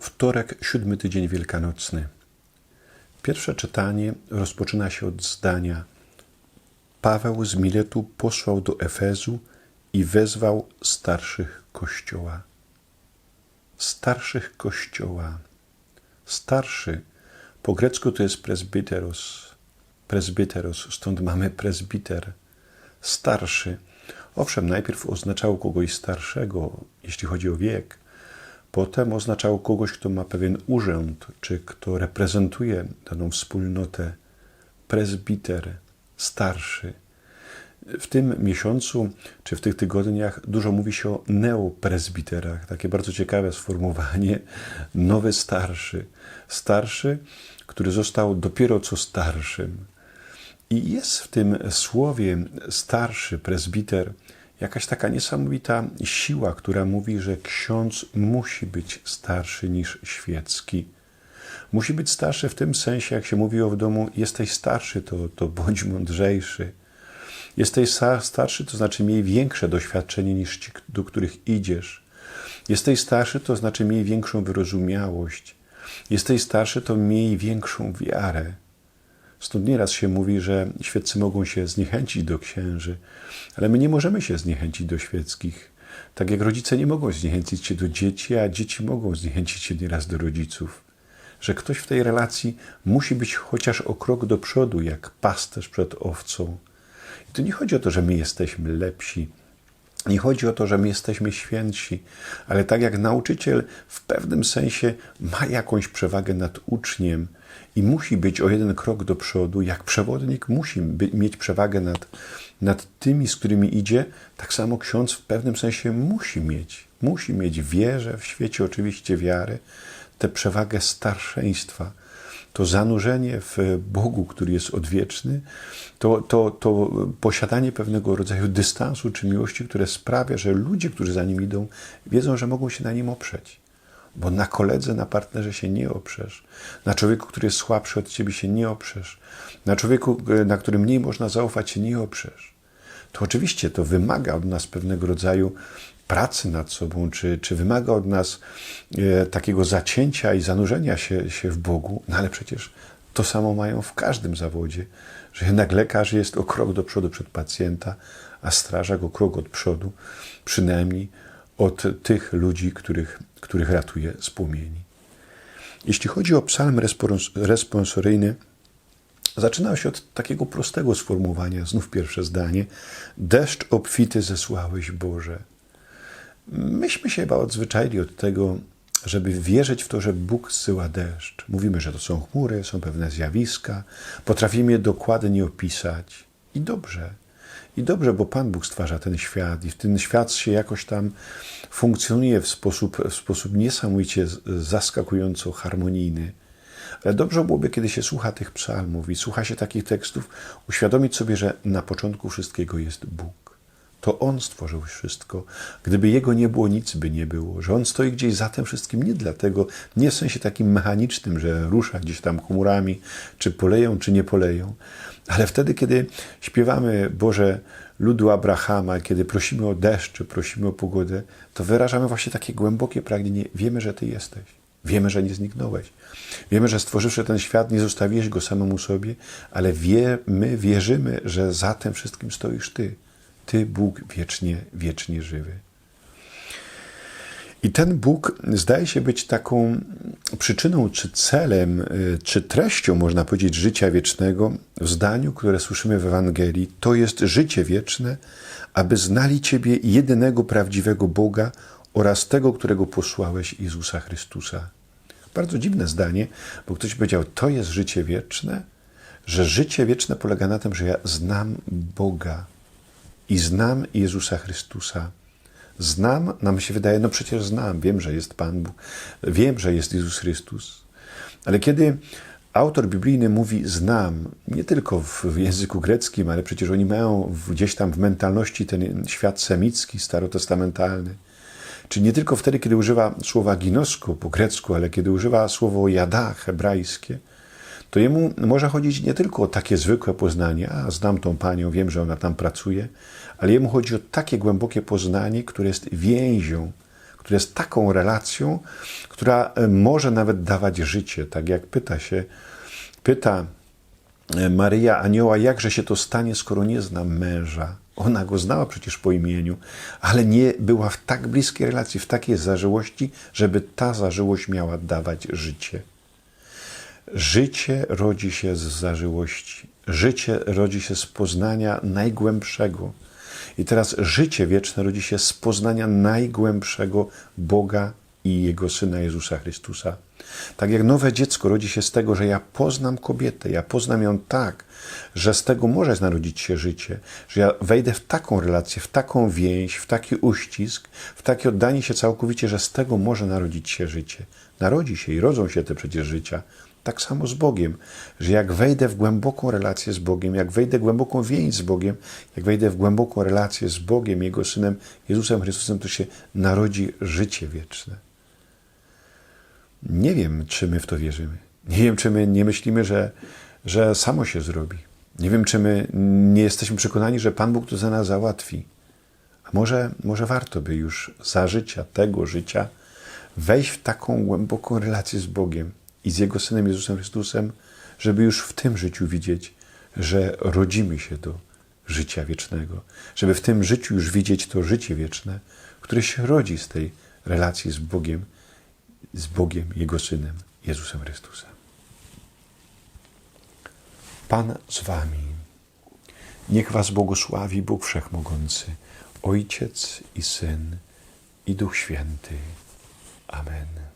Wtorek, siódmy tydzień wielkanocny. Pierwsze czytanie rozpoczyna się od zdania: Paweł z Miletu posłał do Efezu i wezwał starszych kościoła. Starszych kościoła. Starszy po grecku to jest presbyteros. Presbyteros, stąd mamy presbiter. Starszy. Owszem, najpierw oznaczał kogoś starszego, jeśli chodzi o wiek. Potem oznaczał kogoś, kto ma pewien urząd, czy kto reprezentuje daną wspólnotę. Presbiter, starszy. W tym miesiącu, czy w tych tygodniach dużo mówi się o neopresbiterach. Takie bardzo ciekawe sformułowanie. Nowy starszy. Starszy, który został dopiero co starszym. I jest w tym słowie starszy, presbiter, jakaś taka niesamowita siła, która mówi, że ksiądz musi być starszy niż świecki. Musi być starszy w tym sensie, jak się mówiło w domu, jesteś starszy, to, to bądź mądrzejszy. Jesteś starszy, to znaczy miej większe doświadczenie niż ci, do których idziesz. Jesteś starszy, to znaczy miej większą wyrozumiałość. Jesteś starszy, to miej większą wiarę. Stąd nieraz się mówi, że świeccy mogą się zniechęcić do księży, ale my nie możemy się zniechęcić do świeckich. Tak jak rodzice nie mogą zniechęcić się do dzieci, a dzieci mogą zniechęcić się nieraz do rodziców. Że ktoś w tej relacji musi być chociaż o krok do przodu, jak pasterz przed owcą. I tu nie chodzi o to, że my jesteśmy lepsi, nie chodzi o to, że my jesteśmy świętsi, ale tak jak nauczyciel w pewnym sensie ma jakąś przewagę nad uczniem i musi być o jeden krok do przodu, jak przewodnik musi mieć przewagę nad, nad tymi, z którymi idzie, tak samo ksiądz w pewnym sensie musi mieć. Musi mieć wierę w świecie, oczywiście wiary, tę przewagę starszeństwa to zanurzenie w Bogu, który jest odwieczny, to, to, to posiadanie pewnego rodzaju dystansu czy miłości, które sprawia, że ludzie, którzy za nim idą, wiedzą, że mogą się na nim oprzeć. Bo na koledze, na partnerze się nie oprzesz. Na człowieku, który jest słabszy od ciebie, się nie oprzesz. Na człowieku, na którym mniej można zaufać, się nie oprzesz. To oczywiście to wymaga od nas pewnego rodzaju pracy nad sobą, czy, czy wymaga od nas e, takiego zacięcia i zanurzenia się, się w Bogu, no ale przecież to samo mają w każdym zawodzie, że jednak lekarz jest o krok do przodu przed pacjenta, a strażak o krok od przodu, przynajmniej od tych ludzi, których, których ratuje z płomieni. Jeśli chodzi o psalm respons responsoryjny, zaczynał się od takiego prostego sformułowania, znów pierwsze zdanie: Deszcz obfity zesłałeś, Boże. Myśmy się chyba odzwyczaili od tego, żeby wierzyć w to, że Bóg zsyła deszcz. Mówimy, że to są chmury, są pewne zjawiska, potrafimy je dokładnie opisać. I dobrze. I dobrze, bo Pan Bóg stwarza ten świat i ten świat się jakoś tam funkcjonuje w sposób, w sposób niesamowicie zaskakująco harmonijny. Ale dobrze byłoby, kiedy się słucha tych psalmów i słucha się takich tekstów, uświadomić sobie, że na początku wszystkiego jest Bóg. To On stworzył wszystko. Gdyby Jego nie było, nic by nie było. Że On stoi gdzieś za tym wszystkim nie dlatego, nie w sensie takim mechanicznym, że rusza gdzieś tam chmurami, czy poleją, czy nie poleją, ale wtedy, kiedy śpiewamy Boże ludu Abrahama, kiedy prosimy o deszcz, czy prosimy o pogodę, to wyrażamy właśnie takie głębokie pragnienie. Wiemy, że Ty jesteś. Wiemy, że nie zniknąłeś. Wiemy, że stworzywszy ten świat, nie zostawiłeś go samemu sobie, ale wie, my wierzymy, że za tym wszystkim stoisz Ty. Ty, Bóg wiecznie, wiecznie żywy. I ten Bóg zdaje się być taką przyczyną, czy celem, y, czy treścią, można powiedzieć, życia wiecznego w zdaniu, które słyszymy w Ewangelii. To jest życie wieczne, aby znali Ciebie, jedynego prawdziwego Boga oraz tego, którego posłałeś, Jezusa Chrystusa. Bardzo dziwne zdanie, bo ktoś powiedział, to jest życie wieczne, że życie wieczne polega na tym, że ja znam Boga i znam Jezusa Chrystusa. Znam, nam się wydaje, no przecież znam, wiem, że jest Pan Bóg, wiem, że jest Jezus Chrystus. Ale kiedy autor biblijny mówi znam, nie tylko w języku greckim, ale przecież oni mają gdzieś tam w mentalności ten świat semicki, starotestamentalny, czy nie tylko wtedy, kiedy używa słowa ginosko po grecku, ale kiedy używa słowo jada hebrajskie, to jemu może chodzić nie tylko o takie zwykłe poznanie, a znam tą panią, wiem, że ona tam pracuje, ale jemu chodzi o takie głębokie poznanie, które jest więzią, które jest taką relacją, która e, może nawet dawać życie. Tak jak pyta się, pyta e, Maryja Anioła, jakże się to stanie, skoro nie zna męża. Ona go znała przecież po imieniu, ale nie była w tak bliskiej relacji, w takiej zażyłości, żeby ta zażyłość miała dawać życie. Życie rodzi się z zażyłości. Życie rodzi się z poznania najgłębszego. I teraz życie wieczne rodzi się z poznania najgłębszego Boga i Jego Syna Jezusa Chrystusa. Tak jak nowe dziecko rodzi się z tego, że ja poznam kobietę, ja poznam ją tak, że z tego może narodzić się życie, że ja wejdę w taką relację, w taką więź, w taki uścisk, w takie oddanie się całkowicie, że z tego może narodzić się życie. Narodzi się i rodzą się te przecież życia. Tak samo z Bogiem, że jak wejdę w głęboką relację z Bogiem, jak wejdę w głęboką więź z Bogiem, jak wejdę w głęboką relację z Bogiem, Jego Synem, Jezusem Chrystusem, to się narodzi życie wieczne. Nie wiem, czy my w to wierzymy. Nie wiem, czy my nie myślimy, że, że samo się zrobi. Nie wiem, czy my nie jesteśmy przekonani, że Pan Bóg to za nas załatwi. A może, może warto by już za życia, tego życia, wejść w taką głęboką relację z Bogiem i z Jego Synem Jezusem Chrystusem, żeby już w tym życiu widzieć, że rodzimy się do życia wiecznego. Żeby w tym życiu już widzieć to życie wieczne, które się rodzi z tej relacji z Bogiem, z Bogiem, Jego Synem, Jezusem Chrystusem. Pan z Wami. Niech Was błogosławi Bóg Wszechmogący, Ojciec i Syn i Duch Święty. Amen.